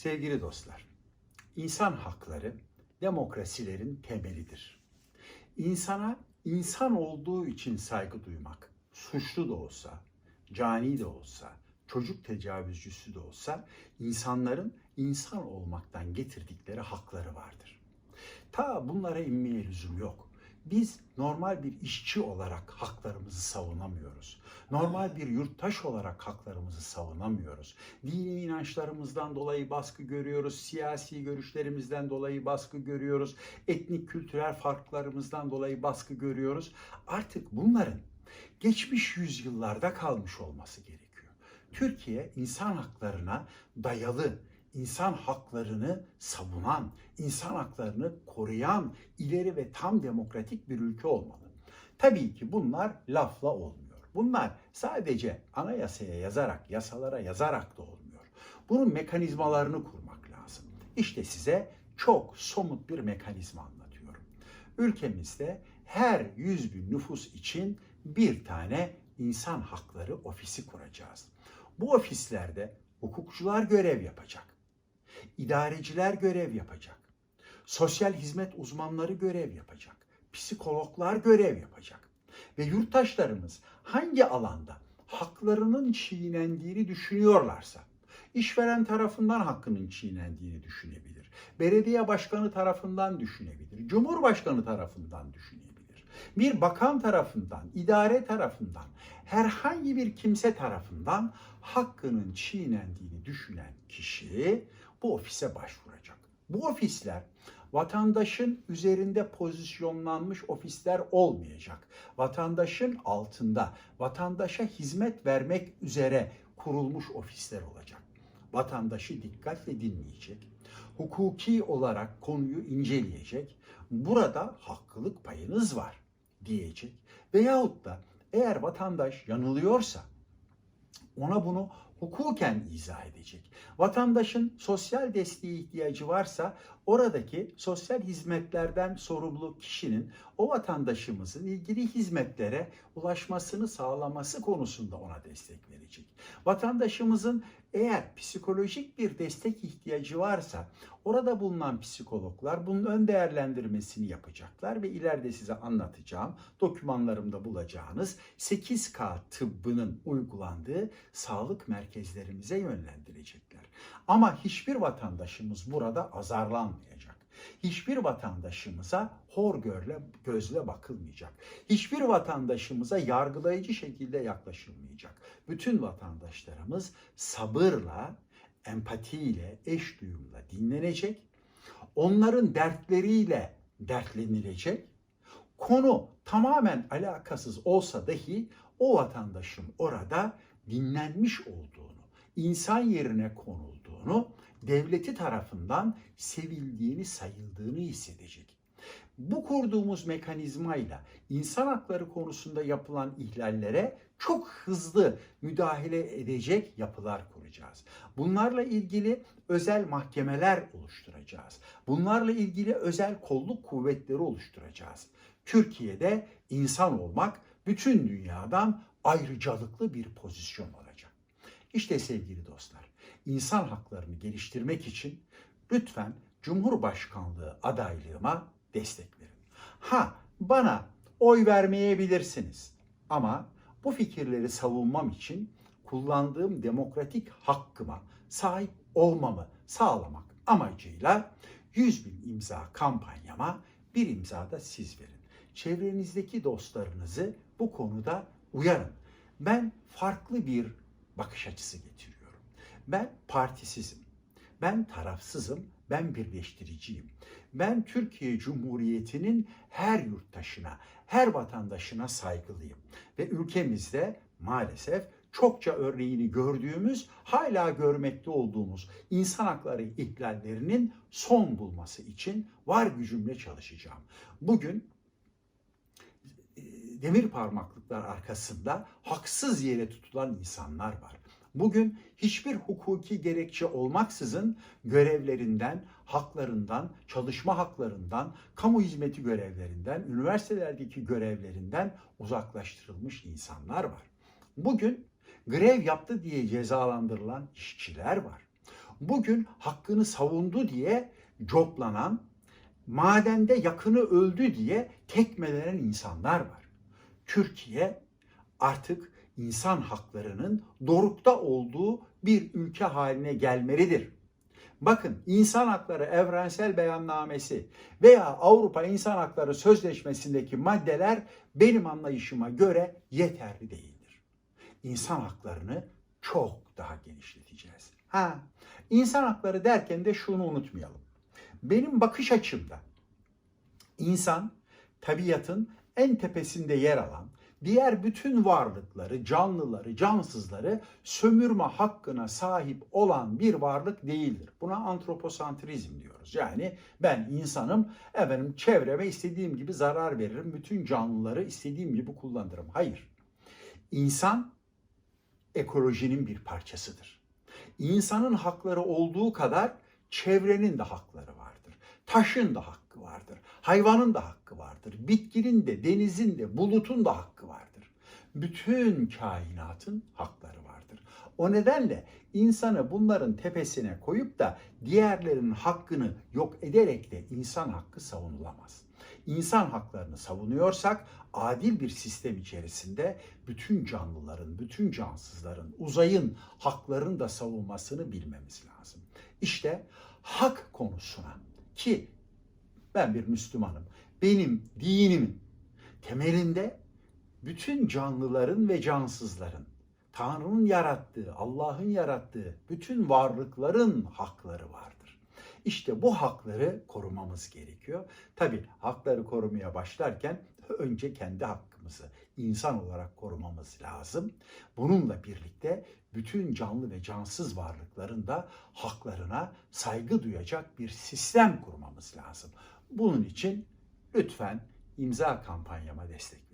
Sevgili dostlar, insan hakları demokrasilerin temelidir. İnsana insan olduğu için saygı duymak, suçlu da olsa, cani de olsa, çocuk tecavüzcüsü de olsa insanların insan olmaktan getirdikleri hakları vardır. Ta bunlara inmeye lüzum yok. Biz normal bir işçi olarak haklarımızı savunamıyoruz. Normal bir yurttaş olarak haklarımızı savunamıyoruz. Dini inançlarımızdan dolayı baskı görüyoruz, siyasi görüşlerimizden dolayı baskı görüyoruz, etnik kültürel farklarımızdan dolayı baskı görüyoruz. Artık bunların geçmiş yüzyıllarda kalmış olması gerekiyor. Türkiye insan haklarına dayalı, insan haklarını savunan, insan haklarını koruyan, ileri ve tam demokratik bir ülke olmalı. Tabii ki bunlar lafla olmuyor. Bunlar sadece anayasaya yazarak, yasalara yazarak da olmuyor. Bunun mekanizmalarını kurmak lazım. İşte size çok somut bir mekanizma anlatıyorum. Ülkemizde her 100 bin nüfus için bir tane insan hakları ofisi kuracağız. Bu ofislerde hukukçular görev yapacak. İdareciler görev yapacak. Sosyal hizmet uzmanları görev yapacak. Psikologlar görev yapacak. Ve yurttaşlarımız hangi alanda haklarının çiğnendiğini düşünüyorlarsa, işveren tarafından hakkının çiğnendiğini düşünebilir. Belediye başkanı tarafından düşünebilir. Cumhurbaşkanı tarafından düşünebilir. Bir bakan tarafından, idare tarafından, herhangi bir kimse tarafından hakkının çiğnendiğini düşünen kişi bu ofise başvuracak. Bu ofisler vatandaşın üzerinde pozisyonlanmış ofisler olmayacak. Vatandaşın altında vatandaşa hizmet vermek üzere kurulmuş ofisler olacak. Vatandaşı dikkatle dinleyecek. Hukuki olarak konuyu inceleyecek. Burada haklılık payınız var diyecek. Veyahut da eğer vatandaş yanılıyorsa ona bunu hukuken izah edecek. Vatandaşın sosyal desteğe ihtiyacı varsa oradaki sosyal hizmetlerden sorumlu kişinin o vatandaşımızın ilgili hizmetlere ulaşmasını sağlaması konusunda ona destek verecek. Vatandaşımızın eğer psikolojik bir destek ihtiyacı varsa orada bulunan psikologlar bunun ön değerlendirmesini yapacaklar ve ileride size anlatacağım dokümanlarımda bulacağınız 8K tıbbının uygulandığı sağlık merkezlerimize yönlendirecekler. Ama hiçbir vatandaşımız burada azarlanmayacak. Hiçbir vatandaşımıza hor görle, gözle bakılmayacak. Hiçbir vatandaşımıza yargılayıcı şekilde yaklaşılmayacak. Bütün vatandaşlarımız sabırla, empatiyle, eş duyumla dinlenecek. Onların dertleriyle dertlenilecek. Konu tamamen alakasız olsa dahi o vatandaşın orada dinlenmiş olduğunu, insan yerine konulduğunu, devleti tarafından sevildiğini, sayıldığını hissedecek. Bu kurduğumuz mekanizmayla insan hakları konusunda yapılan ihlallere çok hızlı müdahale edecek yapılar kuracağız. Bunlarla ilgili özel mahkemeler oluşturacağız. Bunlarla ilgili özel kolluk kuvvetleri oluşturacağız. Türkiye'de insan olmak bütün dünyadan ayrıcalıklı bir pozisyon olacak. İşte sevgili dostlar, insan haklarını geliştirmek için lütfen Cumhurbaşkanlığı adaylığıma destek verin. Ha bana oy vermeyebilirsiniz ama bu fikirleri savunmam için kullandığım demokratik hakkıma sahip olmamı sağlamak amacıyla 100 bin imza kampanyama bir imza da siz verin. Çevrenizdeki dostlarınızı bu konuda uyarın. Ben farklı bir bakış açısı getiriyorum. Ben partisizim. Ben tarafsızım. Ben birleştiriciyim. Ben Türkiye Cumhuriyeti'nin her yurttaşına, her vatandaşına saygılıyım. Ve ülkemizde maalesef çokça örneğini gördüğümüz, hala görmekte olduğumuz insan hakları ihlallerinin son bulması için var gücümle çalışacağım. Bugün e, demir parmaklıklar arkasında haksız yere tutulan insanlar var. Bugün hiçbir hukuki gerekçe olmaksızın görevlerinden, haklarından, çalışma haklarından, kamu hizmeti görevlerinden, üniversitelerdeki görevlerinden uzaklaştırılmış insanlar var. Bugün grev yaptı diye cezalandırılan işçiler var. bugün hakkını savundu diye coplanan, madende yakını öldü diye tekmelenen insanlar var. Türkiye artık insan haklarının dorukta olduğu bir ülke haline gelmelidir. Bakın insan hakları evrensel beyannamesi veya Avrupa İnsan Hakları Sözleşmesi'ndeki maddeler benim anlayışıma göre yeterli değildir. İnsan haklarını çok daha genişleteceğiz. Ha, insan hakları derken de şunu unutmayalım. Benim bakış açımda insan tabiatın en tepesinde yer alan diğer bütün varlıkları, canlıları, cansızları sömürme hakkına sahip olan bir varlık değildir. Buna antroposantrizm diyoruz. Yani ben insanım, efendim çevreme istediğim gibi zarar veririm, bütün canlıları istediğim gibi kullanırım. Hayır. İnsan ekolojinin bir parçasıdır. İnsanın hakları olduğu kadar çevrenin de hakları vardır. Taşın da hakkı vardır. Hayvanın da hakkı vardır. Bitkinin de, denizin de, bulutun da hakkı vardır. Bütün kainatın hakları vardır. O nedenle insanı bunların tepesine koyup da diğerlerinin hakkını yok ederek de insan hakkı savunulamaz. İnsan haklarını savunuyorsak adil bir sistem içerisinde bütün canlıların, bütün cansızların, uzayın haklarını da savunmasını bilmemiz lazım. İşte hak konusuna ki ben bir Müslümanım. Benim dinimin temelinde bütün canlıların ve cansızların, Tanrı'nın yarattığı, Allah'ın yarattığı bütün varlıkların hakları vardır. İşte bu hakları korumamız gerekiyor. Tabi hakları korumaya başlarken önce kendi hakkımızı insan olarak korumamız lazım. Bununla birlikte bütün canlı ve cansız varlıkların da haklarına saygı duyacak bir sistem kurmamız lazım. Bunun için lütfen imza kampanyama destek